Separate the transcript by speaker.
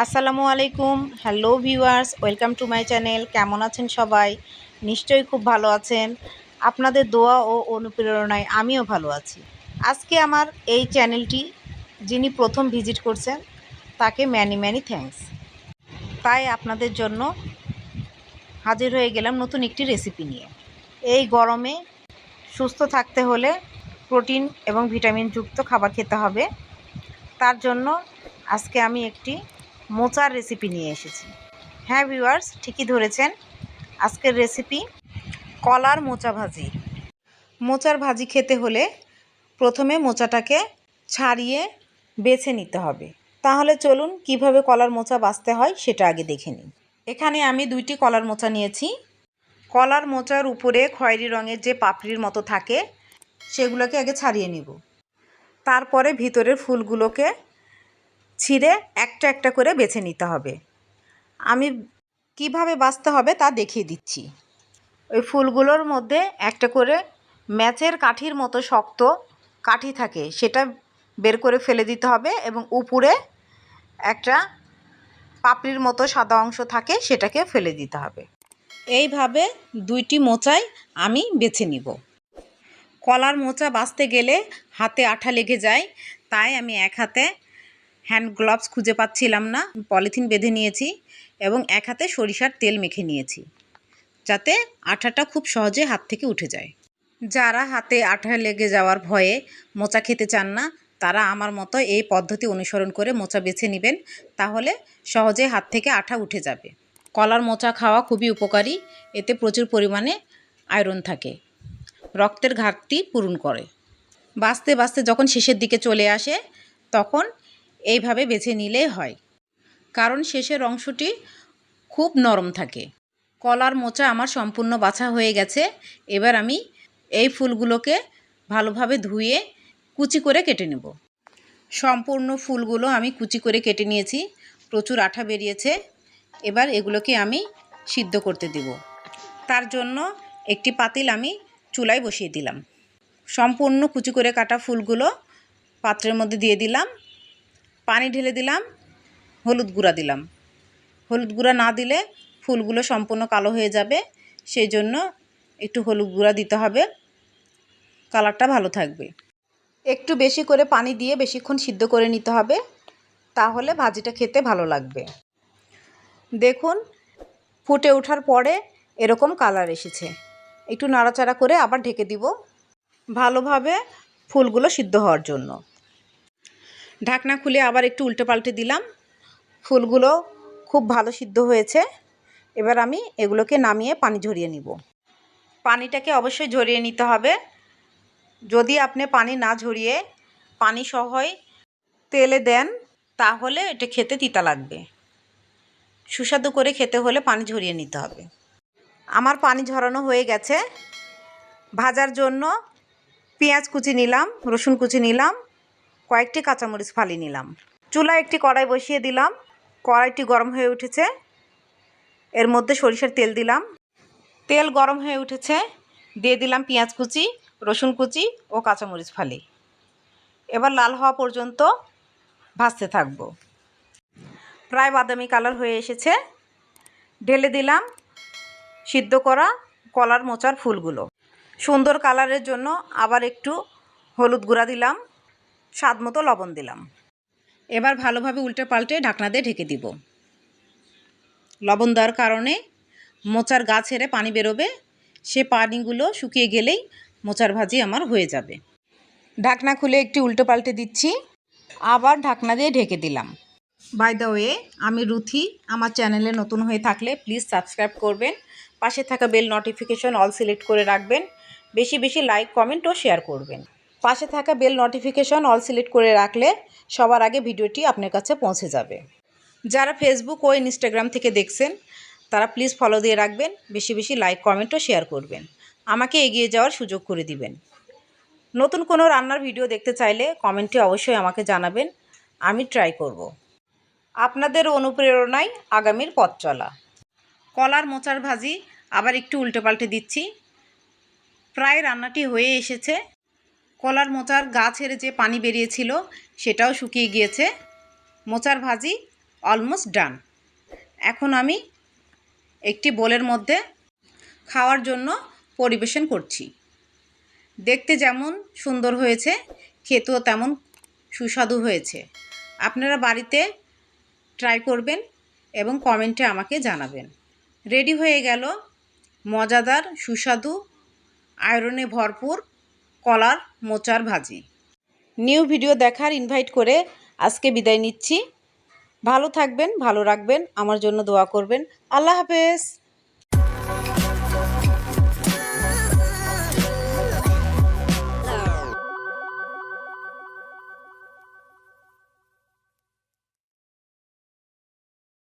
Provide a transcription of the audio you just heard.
Speaker 1: আসসালামু আলাইকুম। Hello viewers welcome to my channel কেমন আছেন সবাই? নিশ্চয়ই খুব ভালো আছেন। আপনাদের দোয়া ও অনুপ্রেরণায় আমিও ভালো আছি। আজকে আমার এই চ্যানেলটি যিনি প্রথম ভিজিট করছেন, তাকে ম্যানি ম্যানি থ্যাঙ্কস তাই আপনাদের জন্য হাজির হয়ে গেলাম নতুন একটি রেসিপি নিয়ে। এই গরমে সুস্থ থাকতে হলে প্রোটিন এবং ভিটামিনযুক্ত খাবার খেতে হবে। তার জন্য আজকে আমি একটি মোচার রেসিপি নিয়ে এসেছি। হ্যাঁ ভিউয়ার্স ঠিকই ধরেছেন। আজকের রেসিপি কলার মোচা ভাজি। মোচার ভাজি খেতে হলে প্রথমে মোচাটাকে ছাড়িয়ে বেছে নিতে হবে। তাহলে চলুন কীভাবে কলার মোচা বাছতে হয় সেটা আগে দেখে নিই। এখানে আমি দুইটি কলার মোচা নিয়েছি। কলার মোচার উপরে খয়েরি রঙের যে পাপড়ির মতো থাকে, সেগুলোকে আগে ছাড়িয়ে নিব। তারপরে ভিতরের ফুলগুলোকে ছিঁড়ে একটা একটা করে বেছে নিতে হবে। আমি কীভাবে বাঁচতে হবে তা দেখিয়ে দিচ্ছি। ওই ফুলগুলোর মধ্যে একটা করে ম্যাচের কাঠির মতো শক্ত কাঠি থাকে, সেটা বের করে ফেলে দিতে হবে এবং উপরে একটা পাপড়ির মতো সাদা অংশ থাকে, সেটাকে ফেলে দিতে হবে। এইভাবে দুইটি মোচাই আমি বেছে নিব। কলার মোচা বাঁচতে গেলে হাতে আঠা লেগে যায়, তাই আমি এক হাতে হ্যান্ড গ্লাভস খুঁজে পাচ্ছিলাম না, পলিথিন বেঁধে নিয়েছি এবং এক হাতে সরিষার তেল মেখে নিয়েছি, যাতে আঠাটা খুব সহজে হাত থেকে উঠে যায়। যারা হাতে আঠা লেগে যাওয়ার ভয়ে মোচা খেতে চান না, তারা আমার মতো এই পদ্ধতি অনুসরণ করে মোচা বেছে নেবেন, তাহলে সহজে হাত থেকে আঠা উঠে যাবে। কলার মোচা খাওয়া খুবই উপকারী, এতে প্রচুর পরিমাণে আয়রন থাকে, রক্তের ঘাটতি পূরণ করে। বাঁচতে বাঁচতে যখন শেষের দিকে চলে আসে, তখন এইভাবে বেছে নিলেই হয়। কারণ শেষের অংশটি খুব নরম থাকে। কলার মোচা আমার সম্পূর্ণ বাছা হয়ে গেছে। এবার আমি এই ফুলগুলোকে ভালোভাবে ধুয়ে কুচি করে কেটে নেব। সম্পূর্ণ ফুলগুলো আমি কুচি করে কেটে নিয়েছি। প্রচুর আঠা বেরিয়েছে। এবার এগুলোকে আমি সিদ্ধ করতে দেব। তার জন্য একটি পাতিল আমি চুলায় বসিয়ে দিলাম। সম্পূর্ণ কুচি করে কাটা ফুলগুলো পাত্রের মধ্যে দিয়ে দিলাম। পানি ঢেলে দিলাম, হলুদ গুঁড়া দিলাম। হলুদ গুঁড়া না দিলে ফুলগুলো সম্পূর্ণ কালো হয়ে যাবে, সেই জন্য একটু হলুদ গুঁড়া দিতে হবে। কালারটা ভালো থাকবে। একটু বেশি করে পানি দিয়ে বেশিক্ষণ সিদ্ধ করে নিতে হবে, তাহলে ভাজিটা খেতে ভালো লাগবে। দেখুন, ফুটে ওঠার পরে এরকম কালার এসেছে। একটু নাড়াচাড়া করে আবার ঢেকে দিব, ভালোভাবে ফুলগুলো সিদ্ধ হওয়ার জন্য। ঢাকনা খুলে আবার একটু উল্টে পাল্টে দিলাম। ফুলগুলো খুব ভালো সিদ্ধ হয়েছে। এবার আমি এগুলোকে নামিয়ে পানি ঝরিয়ে নিব। পানিটাকে অবশ্যই ঝরিয়ে নিতে হবে। যদি আপনি পানি না ঝরিয়ে পানি সহই তেলে দেন, তাহলে এটা খেতে তিতা লাগবে। সুস্বাদু করে খেতে হলে পানি ঝরিয়ে নিতে হবে। আমার পানি ঝরানো হয়ে গেছে। ভাজার জন্য পেঁয়াজ কুচি নিলাম, রসুন কুচি নিলাম কয়েকটি কাঁচামরিচ ফালি নিলাম। চুলায় একটি কড়াই বসিয়ে দিলাম। কড়াইটি গরম হয়ে উঠেছে। এর মধ্যে সরিষার তেল দিলাম। তেল গরম হয়ে উঠেছে। দিয়ে দিলাম পেঁয়াজ কুচি, রসুন কুচি ও কাঁচামরিচ ফালি। এবার লাল হওয়া পর্যন্ত ভাজতে থাকব। প্রায় বাদামি কালার হয়ে এসেছে। ঢেলে দিলাম সিদ্ধ করা কলার মোচার ফুলগুলো। সুন্দর কালারের জন্য আবার একটু হলুদ গুঁড়া দিলাম। স্বাদ মতো লবণ দিলাম। এবার ভালোভাবে উল্টে পাল্টে ঢাকনা দিয়ে ঢেকে দিব। লবণ দেওয়ার কারণে মোচার গা ছেড়ে পানি বেরোবে। সে পানিগুলো শুকিয়ে গেলেই মোচার ভাজি আমার হয়ে যাবে। ঢাকনা খুলে একটি উল্টো পাল্টে দিচ্ছি। আবার ঢাকনা দিয়ে ঢেকে দিলাম। বাই দ্য ওয়ে আমি রুথি। আমার চ্যানেলে নতুন হয়ে থাকলে প্লিজ সাবস্ক্রাইব করবেন। পাশে থাকা বেল নোটিফিকেশন অল সিলেক্ট করে রাখবেন। বেশি বেশি লাইক, কমেন্ট ও শেয়ার করবেন। পাশে থাকা বেল নোটিফিকেশন অল সিলেক্ট করে রাখলে সবার আগে ভিডিওটি আপনার কাছে পৌঁছে যাবে। যারা ফেসবুক ও ইনস্টাগ্রাম থেকে দেখছেন, তারা প্লিজ ফলো দিয়ে রাখবেন, বেশি বেশি লাইক কমেন্ট ও শেয়ার করবেন। আমাকে এগিয়ে যাওয়ার সুযোগ করে দিবেন। নতুন কোনো রান্নার ভিডিও দেখতে চাইলে কমেন্টে অবশ্যই আমাকে জানাবেন, আমি ট্রাই করব। আপনাদের অনুপ্রেরণায় আগামীর পথ চলা। কলার মোচার ভাজি আবার একটু উল্টে পাল্টে দিচ্ছি। প্রায় রান্নাটি হয়ে এসেছে। কলার মোচার গা ছেড়ে যে পানি বেরিয়েছিল, সেটাও শুকিয়ে গিয়েছে। মোচার ভাজি অলমোস্ট ডান এখন আমি একটি বোলের মধ্যে খাওয়ার জন্য পরিবেশন করছি। দেখতে যেমন সুন্দর হয়েছে, খেতেও তেমন সুস্বাদু হয়েছে। আপনারা বাড়িতে ট্রাই করবেন এবং কমেন্টে আমাকে জানাবেন। রেডি হয়ে গেল মজাদার, সুস্বাদু আয়রনে ভরপুর কলার মোচার ভাজি। নিউ ভিডিও দেখার ইনভাইট করে আজকে বিদায় নিচ্ছি। ভালো থাকবেন, ভালো রাখবেন, আমার জন্য দোয়া করবেন। আল্লাহ হাফেজ।